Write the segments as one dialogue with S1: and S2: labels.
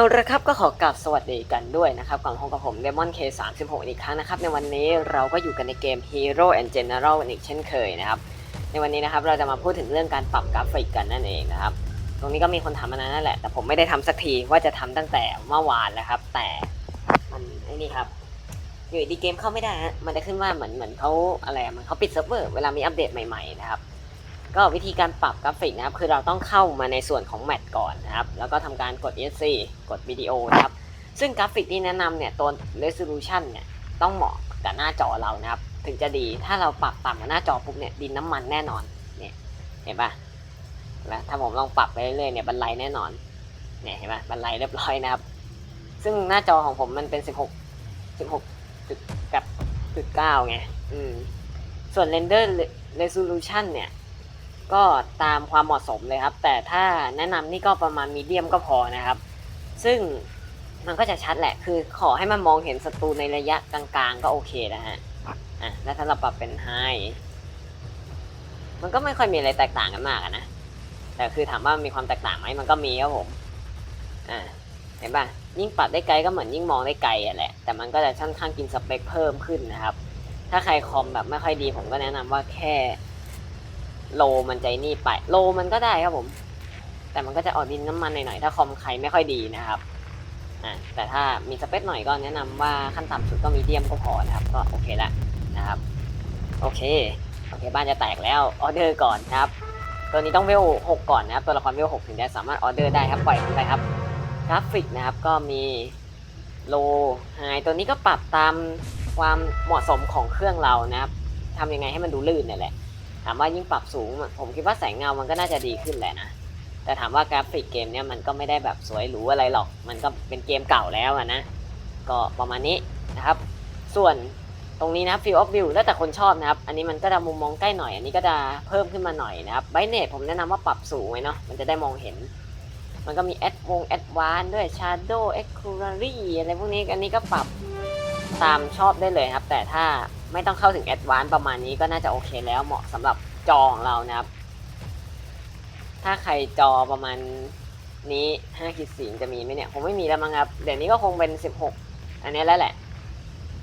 S1: าละครับก็ขอกราบสวัสดีกันด้วยนะครับกับห้องกับผม Demon K 3 6อีกครั้งนะครับ ในวันนี้เราก็อยู่กันในเกม Hero and General อีกเช่นเคยนะครับ ในวันนี้นะครับเราจะมาพูดถึงเรื่องการปรับกราฟิกกันนั่นเองนะครับ ตรงนี้ก็มีคนทำมานานนั่นแหละ แต่ผมไม่ได้ทำสักทีว่าจะทำตั้งแต่เมื่อวานแล้วครับ แต่มันไอ้นี่ครับอยู่ดีเกมเข้าไม่ได้ฮะมันจะขึ้นว่าเหมือนเหมือนเขาอะไรมันเขาปิดเซิร์ฟเวอร์เวลามีอัปเดตใหม่ๆนะครับ ก็วิธีการปรับกราฟิกนะครับ คือเราต้องเข้ามาในส่วนของแมทก่อนนะครับ แล้วก็ทำการกด ESC กดวิดีโอนะครับ ซึ่งกราฟิกที่แนะนำเนี่ยตัว resolution เนี่ยต้องเหมาะกับหน้าจอเรานะครับ ถึงจะดี ถ้าเราปรับต่ำกว่าหน้าจอปุ๊บเนี่ยดินน้ำมันแน่นอน เนี่ย เห็นปะแล้วถ้าผมลองปรับไปเรื่อยๆเนี่ยบรรลัยแน่นอน เนี่ยเห็นปะบรรลัยเรียบร้อยนะครับ ซึ่งหน้าจอของผมมันเป็น 16 16จุดกับจุดเก้าไง อืม ส่วน render resolution เนี่ย ก็ตามความเหมาะสมเลยครับ แต่ถ้าแนะนำนี่ก็ประมาณมีเดียมก็พอนะครับ ซึ่งมันก็จะชัดแหละ คือขอให้มันมองเห็นศัตรูในระยะกลางๆ ก็โอเคนะฮะ อะ แล้วถ้าเราปรับเป็นไฮ มันก็ไม่ค่อยมีอะไรแตกต่างกันมากนะ แต่คือถามว่ามีความแตกต่างไหมมันก็มีครับผม อ่า เห็นป่ะ ยิ่งปรับได้ไกลก็เหมือนยิ่งมองได้ไกลอะแหละ แต่มันก็จะค่อนข้างกินสเปคเพิ่มขึ้นนะครับ ถ้าใครคอมแบบไม่ค่อยดีผมก็แนะนำว่าแค่ โลมันใจนี่ไป โลมันก็ได้ครับผม แต่มันก็จะออกดินน้ำมันหน่อยๆ ถ้าคอมใครไม่ค่อยดีนะครับอ่าแต่ถ้ามีสเปคหน่อยก็แนะนำว่าขั้นต่ำสุดก็มีเดียมก็พอนะครับ ก็โอเคละนะครับ โอเค โอเค บ้านจะแตกแล้วออเดอร์ก่อนครับ ตัวนี้ต้องเวลหกก่อนนะครับ ตัวละครเวลหกถึงจะสามารถออเดอร์ได้ครับปล่อยมันไปครับกราฟิกนะครับก็มีโลไฮตัวนี้ก็ปรับตามความเหมาะสมของเครื่องเรานะครับทำยังไงให้มันดูลื่นเนี่ยแหละ ถามว่ายิ่งปรับสูง ผมคิดว่าแสงเงามันก็น่าจะดีขึ้นแหละนะ แต่ถามว่ากราฟิกเกมเนี่ยมันก็ไม่ได้แบบสวยหรูอะไรหรอก มันก็เป็นเกมเก่าแล้วนะ ก็ประมาณนี้นะครับ ส่วนตรงนี้นะ Field of View แล้วแต่คนชอบนะครับ อันนี้มันก็จะมุมมองใกล้หน่อย อันนี้ก็จะเพิ่มขึ้นมาหน่อยนะครับไบเนตผมแนะนำว่าปรับสูงไว้เนาะ มันจะได้มองเห็น มันก็มีแอดวงแอดวานด้วย Shadow e x c u r a r y อะไรพวกนี้ อันนี้ก็ปรับตามชอบได้เลยครับ แต่ถ้า ไม่ต้องเข้าถึงแอดวานประมาณนี้ก็น่าจะโอเคแล้วเหมาะสำหรับจอของเรานะครับ ถ้าใครจอประมาณนี้5ขีดสีจะมีไหมเนี่ยผมไม่มีแล้วมั้งครับ เดี๋ยวนี้ก็คงเป็น 16 อันนี้แล้วแหละ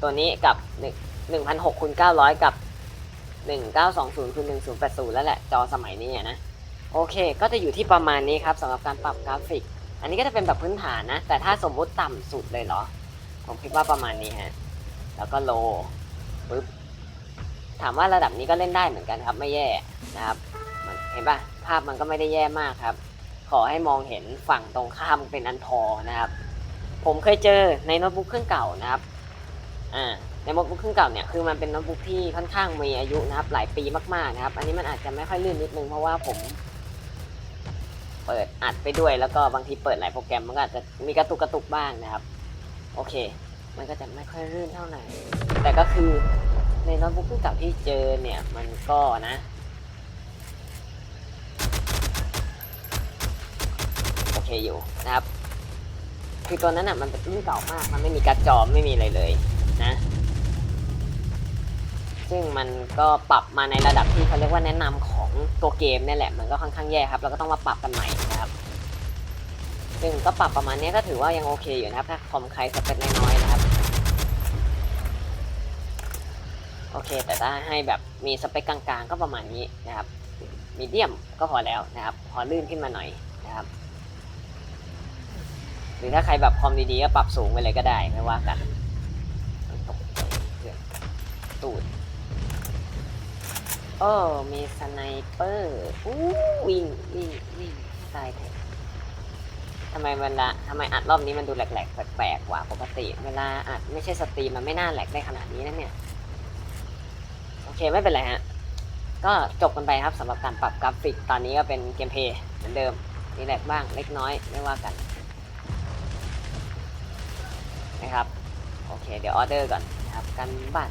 S1: ตัวนี้กับ1 1,600คูณ900 กับ 1920คูณ1080 แล้วแหละ จอสมัยนี้นะ โอเค ก็จะอยู่ที่ประมาณนี้ครับสำหรับการปรับกราฟิก อันนี้ก็จะเป็นแบบพื้นฐานนะ แต่ถ้าสมมุติต่ำสุดเลยเหรอ ผมคิดว่าประมาณนี้ฮะ แล้วก็โล ปึ๊บถามว่าระดับนี้ก็เล่นได้เหมือนกันครับ ไม่แย่นะครับเห็นปะภาพมันก็ไม่ได้แย่มากครับ ขอให้มองเห็นฝั่งตรงข้ามเป็นอันพอนะครับ ผมเคยเจอในโน้ตบุ๊กเครื่องเก่านะครับอ่าในโน้ตบุ๊กเครื่องเก่าเนี่ยคือมันเป็นโน้ตบุ๊กที่ค่อนข้างมีอายุนะครับ หลายปีมากๆนะครับ อันนี้มันอาจจะไม่ค่อยลื่นนิดนึงเพราะว่าผมเปิดอัดไปด้วยแล้วก็บางทีเปิดหลายโปรแกรมมันก็อาจจะมีกระตุกกระตุกบ้างนะครับ โอเค มันก็จะไม่ค่อยรื่นเท่าไหร่ แต่ก็คือในโน้ตบุ๊กเก่าที่เจอเนี่ยมันก็นะโอเคอยู่นะครับ คือตัวนั้นอะมันเป็นรุ่นเก่ามาก มันไม่มีการ์ดจอไม่มีอะไรเลยนะ ซึ่งมันก็ปรับมาในระดับที่เขาเรียกว่าแนะนำของตัวเกมนี่แหละ มันก็ค่อนข้างแย่ครับ เราก็ต้องมาปรับกันใหม่นะครับซึ่งก็ปรับประมาณนี้ก็ถือว่ายังโอเคอยู่นะครับ ถ้าคอมใครสเปคน้อยๆนะครับ โอเค แต่ถ้าให้แบบมีสเปคกลางๆ ก็ประมาณนี้นะครับมีเดียมก็พอแล้วนะครับ พอลื่นขึ้นมาหน่อยนะครับ หรือถ้าใครแบบคอมดีๆ ก็ปรับสูงไปเลยก็ได้ไม่ว่ากันตูดโอ้มีสไนเปอร์อู้วิ่งวิ่งวิ่งตายเถอะทำไมเวลาทำไมอัดรอบนี้มันดูแหลกๆแปลกๆกว่าปกติ เวลาอัดไม่ใช่สตรีมมันไม่น่าแหลกได้ขนาดนี้นะเนี่ย เคไม่เป็นไรฮะ ก็จบกันไปครับสำหรับการปรับกราฟิก ตอนนี้ก็เป็นเกมเพย์เหมือนเดิมมีแหลกบ้างเล็กน้อยไม่ว่ากัน นะครับ โอเค เดี๋ยวออเดอร์ก่อนนะครับกันบ้าน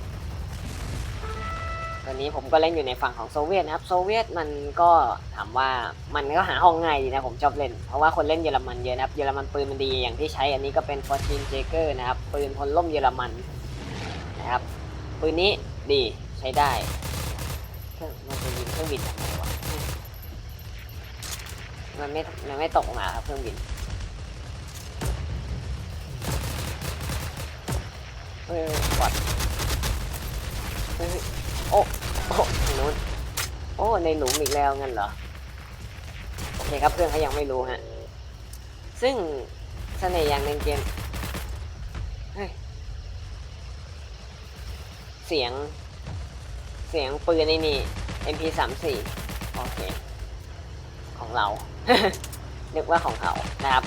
S1: ตอนนี้ผมก็เล่นอยู่ในฝั่งของโซเวียตนะครับ โซเวียตมันก็ถามว่ามันก็หาห้องง่ายดีนะผมชอบเล่น เพราะว่าคนเล่นเยอรมันเยอะนะครับ เยอรมันปืนมันดีอย่างที่ใช้อันนี้ก็เป็นฟอร์จินเจเกอร์นะครับ ปืนพลล่มเยอรมันนะครับ ปืนนี้ดี ใช้ได้เครื่องมันจะยิงเครื่องบินทำไมวะมันไม่ มันไม่ตกมาครับเครื่องบินเออวัดเฮ้ยโอ้โอ้นู้นโอ้ ในหลุมอีกแล้วงั้นเหรอ โอเคครับเพื่อนเขายังไม่รู้ฮะ ซึ่งเสน่ห์อย่างหนึ่งเกมเฮ้ย เสียง สียงปืนในนี่ MP34 โอเค ของเรา นึกว่าของเขานะครับ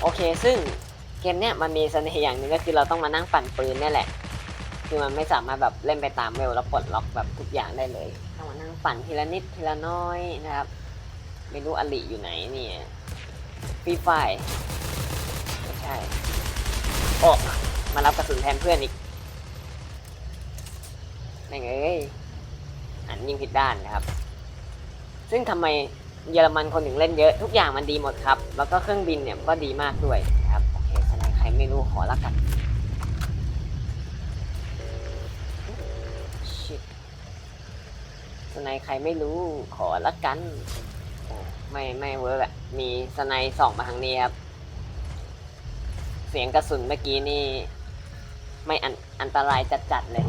S1: โอเค ซึ่งเกมเนี้ยมันมีเสน่ห์อย่างหนึ่งก็คือเราต้องมานั่งปั่นปืนนี่แหละ คือมันไม่สามารถแบบเล่นไปตามเวลแล้วปลดล็อกแบบทุกอย่างได้เลยต้องมานั่งปั่นทีละนิดทีละน้อยนะครับ ไม่รู้อลิอยู่ไหนเนี่ยฟรีไฟไม่ใช่โอ้มารับกระสุนแทนเพื่อนอีกไม่งเอ้ย อันยิงผิดด้านนะครับ ซึ่งทำไมเยอรมันคนถึงเล่นเยอะทุกอย่างมันดีหมดครับ แล้วก็เครื่องบินเนี่ยก็ดีมากด้วยนะครับโอเคสไนใครไม่รู้ขอละกันชิสไนใครไม่รู้ขอละกันโอ้ไม่ไม่เวิร์กอะมีสไนส่องมาทางนี้ครับ เสียงกระสุนเมื่อกี้นี่ ไม่อันอันตรายจัดๆเลย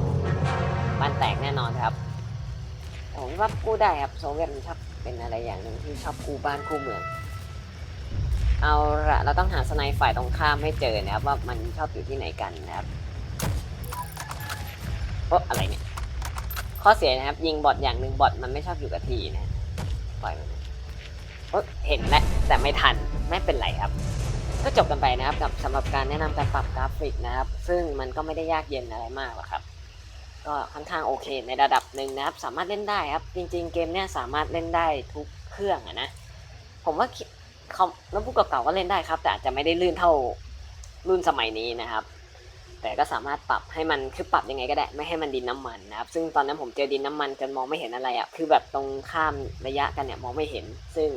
S1: บ้านแตกแน่นอนครับ ผมว่ากู้ได้ครับโซเวียตมันชอบเป็นอะไรอย่างหนึ่งที่ชอบกู้บ้านกู้เมือง เอาละเราต้องหาสไนฝ่ายตรงข้ามให้เจอนะครับ ว่ามันชอบอยู่ที่ไหนกันนะครับโอ้อะไรเนี่ย ข้อเสียนะครับ ยิงบอทอย่างหนึ่งบอทมันไม่ชอบอยู่กับที่นะปล่อยมันโอ้เห็นแล้วแต่ไม่ทันไม่เป็นไรครับก็จบกันไปนะครับกับสำหรับการแนะนำการปรับกราฟิกนะครับ ซึ่งมันก็ไม่ได้ยากเย็นอะไรมากหรอกครับ ก็ค่อนข้างโอเคในระดับหนึ่งนะครับ สามารถเล่นได้ครับ จริง ๆ เกมเนี้ยสามารถเล่นได้ทุกเครื่องอะนะ ผมว่าคอมโน้ตบุ๊กเก่าๆก็เล่นได้ครับ แต่อาจจะไม่ได้ลื่นเท่ารุ่นสมัยนี้นะครับ แต่ก็สามารถปรับให้มันคือปรับยังไงก็ได้ ไม่ให้มันดินน้ำมันนะครับ ซึ่งตอนนั้นผมเจอดินน้ำมันจนมองไม่เห็นอะไรอะ่ะคือแบบตรงข้ามระยะกันเนี่ยมองไม่เห็น ซึ่ง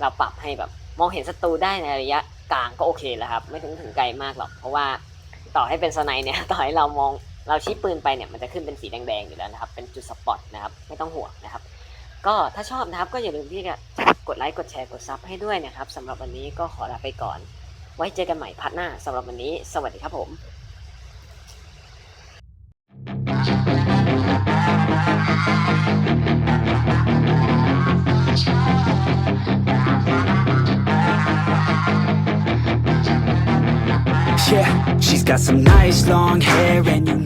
S1: เราปรับให้แบบมองเห็นศัตรูได้ในระยะกลางก็โอเคแล้วครับ ไม่ถึงถึงไกลมากหรอก เพราะว่าต่อให้เป็นสไนเนี่ย ต่อให้เรามอง เราชี้ปืนไปเนี่ยมันจะขึ้นเป็นสีแดงๆอยู่แล้วนะครับ เป็นจุดสปอตนะครับไม่ต้องห่วงนะครับ ก็ถ้าชอบนะครับก็อย่าลืมที่จะกดไลค์กดแชร์กดซับให้ด้วยนะครับสำหรับวันนี้ก็ขอลาไปก่อน ไว้เจอกันใหม่พัดหน้าสำหรับวันนี้ สวัสดีครับผม
S2: Yeah, she's got some nice long hair and you